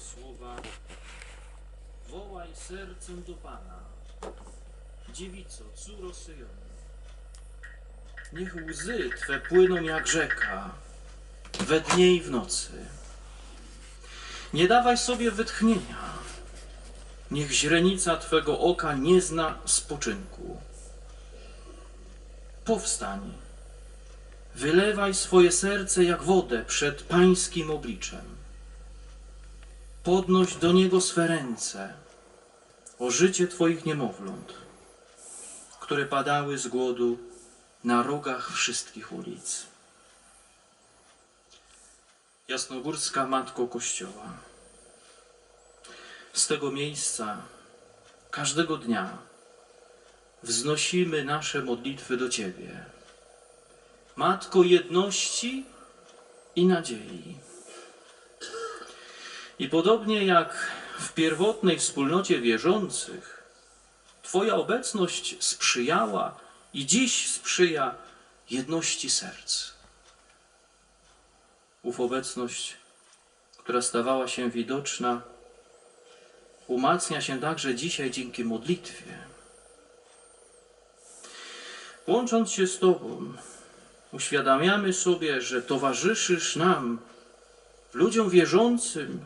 słowa Wołaj sercem do Pana, dziewico, córo Syjonu. Niech łzy Twe płyną jak rzeka, we dnie i w nocy. Nie dawaj sobie wytchnienia, niech źrenica Twego oka nie zna spoczynku. Powstań, wylewaj swoje serce jak wodę przed Pańskim obliczem. Podnoś do Niego swe ręce o życie Twoich niemowląt, które padały z głodu na rogach wszystkich ulic. Jasnogórska Matko Kościoła. Z tego miejsca każdego dnia wznosimy nasze modlitwy do Ciebie. Matko jedności i nadziei. I podobnie jak w pierwotnej wspólnocie wierzących, Twoja obecność sprzyjała i dziś sprzyja jedności serc. Ów obecność, która stawała się widoczna, umacnia się także dzisiaj dzięki modlitwie. Łącząc się z Tobą, uświadamiamy sobie, że towarzyszysz nam, ludziom wierzącym,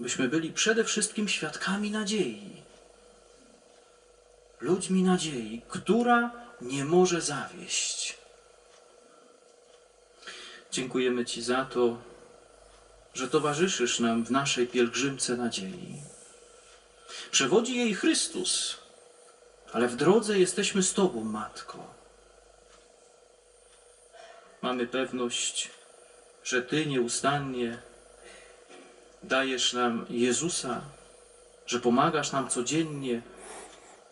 byśmy byli przede wszystkim świadkami nadziei. Ludźmi nadziei, która nie może zawieść. Dziękujemy Ci za to, że towarzyszysz nam w naszej pielgrzymce nadziei. Przewodzi jej Chrystus, ale w drodze jesteśmy z Tobą, Matko. Mamy pewność, że Ty nieustannie dajesz nam Jezusa, że pomagasz nam codziennie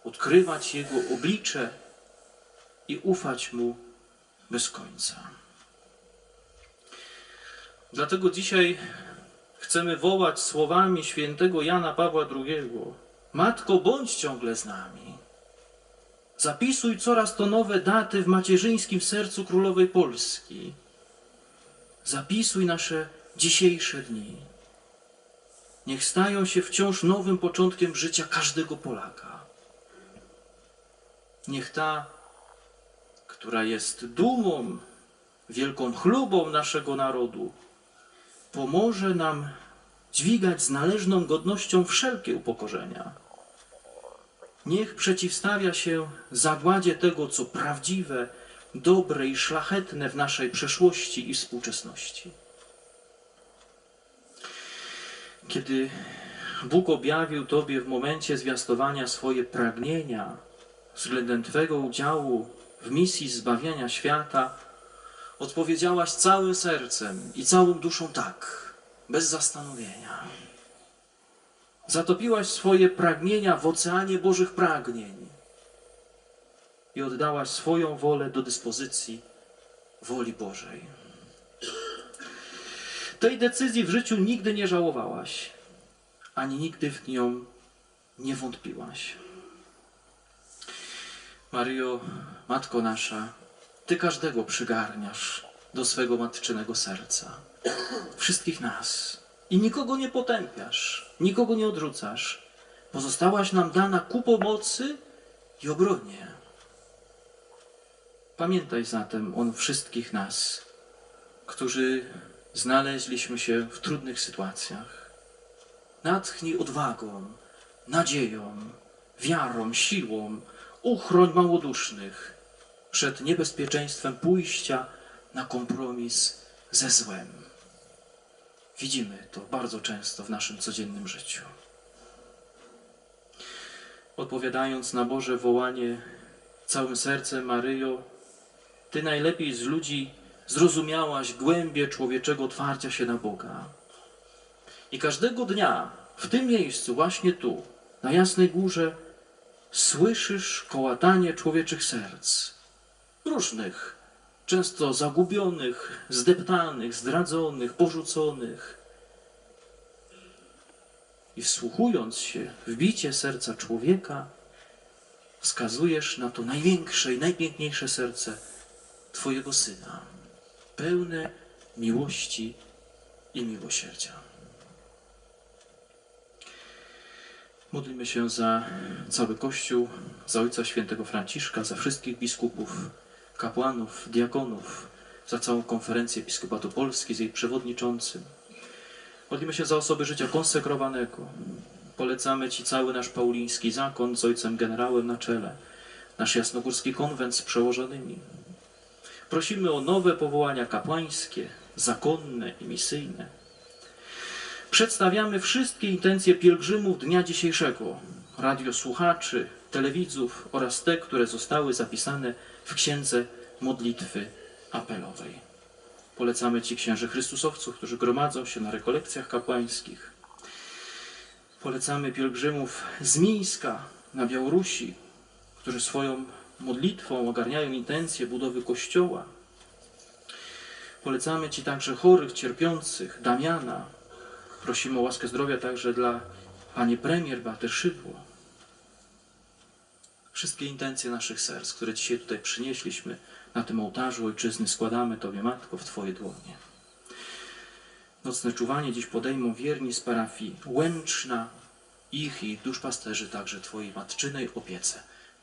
odkrywać Jego oblicze i ufać Mu bez końca. Dlatego dzisiaj chcemy wołać słowami świętego Jana Pawła II: Matko, bądź ciągle z nami. Zapisuj coraz to nowe daty w macierzyńskim sercu królowej Polski. Zapisuj nasze dzisiejsze dni. Niech stają się wciąż nowym początkiem życia każdego Polaka. Niech ta, która jest dumą, wielką chlubą naszego narodu, pomoże nam dźwigać z należną godnością wszelkie upokorzenia. Niech przeciwstawia się zagładzie tego, co prawdziwe, dobre i szlachetne w naszej przeszłości i współczesności. Kiedy Bóg objawił Tobie w momencie zwiastowania swoje pragnienia względem Twego udziału w misji zbawiania świata, odpowiedziałaś całym sercem i całą duszą tak, bez zastanowienia. Zatopiłaś swoje pragnienia w oceanie Bożych pragnień i oddałaś swoją wolę do dyspozycji woli Bożej. Tej decyzji w życiu nigdy nie żałowałaś, ani nigdy w nią nie wątpiłaś. Mario, Matko nasza, Ty każdego przygarniasz do swego matczynego serca. Wszystkich nas. I nikogo nie potępiasz, nikogo nie odrzucasz. Pozostałaś nam dana ku pomocy i obronie. Pamiętaj zatem o wszystkich nas, którzy znaleźliśmy się w trudnych sytuacjach. Natchnij odwagą, nadzieją, wiarą, siłą, uchroń małodusznych przed niebezpieczeństwem pójścia na kompromis ze złem. Widzimy to bardzo często w naszym codziennym życiu. Odpowiadając na Boże wołanie całym sercem, Maryjo, Ty najlepiej z ludzi zrozumiałaś głębie człowieczego otwarcia się na Boga. I każdego dnia w tym miejscu, właśnie tu, na Jasnej Górze, słyszysz kołatanie człowieczych serc. Różnych, często zagubionych, zdeptanych, zdradzonych, porzuconych. I wsłuchując się w bicie serca człowieka, wskazujesz na to największe i najpiękniejsze serce Twojego Syna, pełne miłości i miłosierdzia. Modlimy się za cały Kościół, za Ojca Świętego Franciszka, za wszystkich biskupów, kapłanów, diakonów, za całą konferencję Episkopatu Polski z jej przewodniczącym. Modlimy się za osoby życia konsekrowanego. Polecamy Ci cały nasz pauliński zakon z ojcem generałem na czele, nasz jasnogórski konwent z przełożonymi. Prosimy o nowe powołania kapłańskie, zakonne i misyjne. Przedstawiamy wszystkie intencje pielgrzymów dnia dzisiejszego, radiosłuchaczy, telewidzów oraz te, które zostały zapisane w księdze modlitwy apelowej. Polecamy Ci księży Chrystusowców, którzy gromadzą się na rekolekcjach kapłańskich. Polecamy pielgrzymów z Mińska na Białorusi, którzy swoją modlitwą ogarniają intencje budowy kościoła. Polecamy Ci także chorych, cierpiących, Damiana. Prosimy o łaskę zdrowia także dla Pani Premier Beaty Szydło. Wszystkie intencje naszych serc, które dzisiaj tutaj przynieśliśmy na tym ołtarzu Ojczyzny, składamy Tobie, Matko, w Twoje dłonie. Nocne czuwanie dziś podejmą wierni z parafii Łęczna, ich i duszpasterzy także Twojej matczynej opiece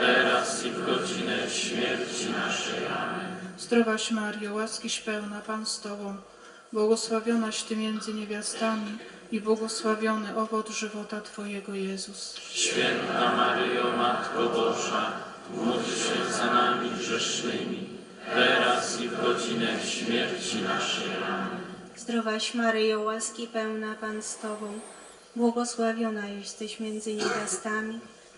teraz i w godzinę śmierci naszej. Amen. Zdrowaś Mario, łaskiś pełna, Pan z Tobą, błogosławionaś Ty między niewiastami i błogosławiony owoc żywota Twojego Jezus. Święta Maryjo, Matko Boża, módl się za nami grzesznymi, teraz i w godzinę śmierci naszej. Amen. Zdrowaś Maryjo, łaski pełna Pan z Tobą, błogosławiona jesteś między niewiastami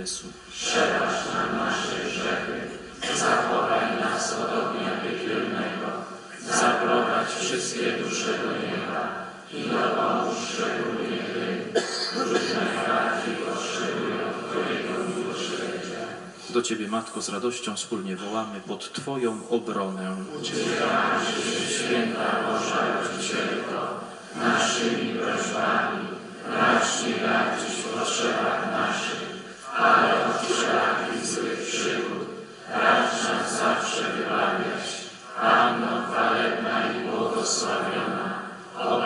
Jezu. Zaprowadź wszystkie dusze do nieba i dopomóż szczególnie tym, którzy najbardziej potrzebują Twojego miłosierdzia. Do Ciebie, Matko, z radością wspólnie wołamy pod Twoją obronę. Uciekamy się, święta Boża Rodzicielko, naszymi prośbami, racz nie gadzić w potrzebach naszych, ale od wszelakich złych przygód, racz nas zawsze wybawiać. Panno chwalebna i błogosławiona, o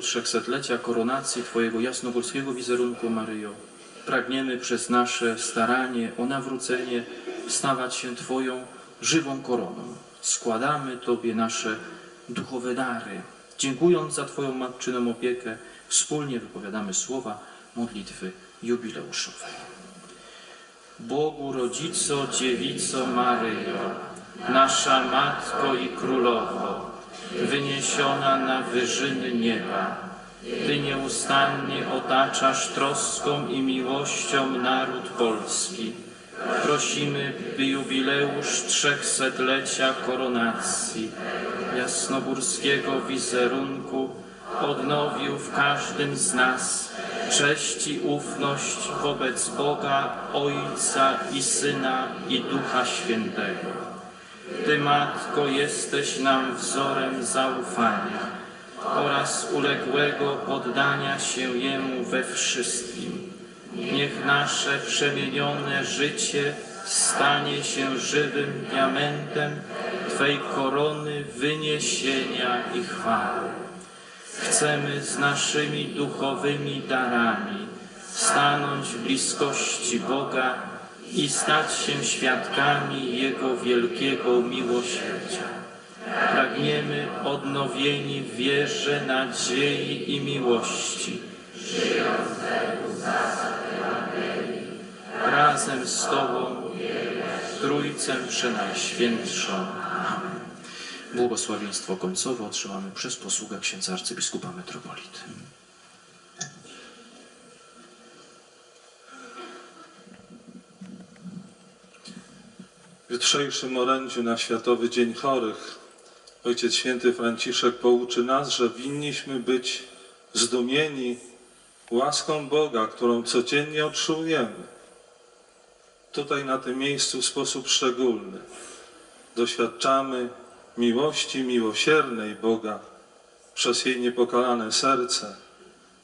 trzechsetlecia koronacji Twojego jasnogórskiego wizerunku, Maryjo, pragniemy przez nasze staranie o nawrócenie stawać się Twoją żywą koroną. Składamy Tobie nasze duchowe dary. Dziękując za Twoją matczyną opiekę, wspólnie wypowiadamy słowa modlitwy jubileuszowej. Bogu Rodzico, Dziewico Maryjo, nasza Matko i Królowo, wyniesiona na wyżyny nieba, Ty nieustannie otaczasz troską i miłością naród polski. Prosimy, by jubileusz trzechsetlecia koronacji jasnogórskiego wizerunku odnowił w każdym z nas cześć i ufność wobec Boga, Ojca i Syna i Ducha Świętego. Ty, Matko, jesteś nam wzorem zaufania oraz uległego poddania się Jemu we wszystkim. Niech nasze przemienione życie stanie się żywym diamentem Twej korony wyniesienia i chwały. Chcemy z naszymi duchowymi darami stanąć w bliskości Boga i stać się świadkami Jego wielkiego miłosierdzia. Pragniemy odnowieni w wierze, nadziei i miłości. Razem z Tobą, Trójcem Przenajświętszą. Błogosławieństwo końcowe otrzymamy przez posługę księdza arcybiskupa metropolity. W jutrzejszym orędziu na Światowy Dzień Chorych Ojciec Święty Franciszek pouczy nas, że winniśmy być zdumieni łaską Boga, którą codziennie otrzymujemy. Tutaj na tym miejscu w sposób szczególny doświadczamy miłości miłosiernej Boga przez jej niepokalane serce,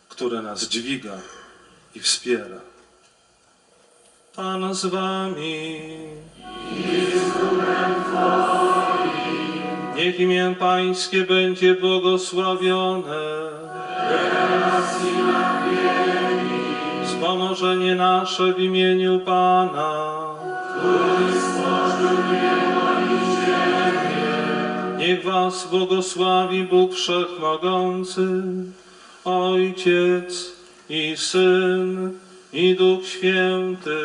które nas dźwiga i wspiera. Pan z wami. Niech imię Pańskie będzie błogosławione. Wspomożenie nasze w imieniu Pana. Niech Was błogosławi Bóg Wszechmogący, Ojciec i Syn i Duch Święty.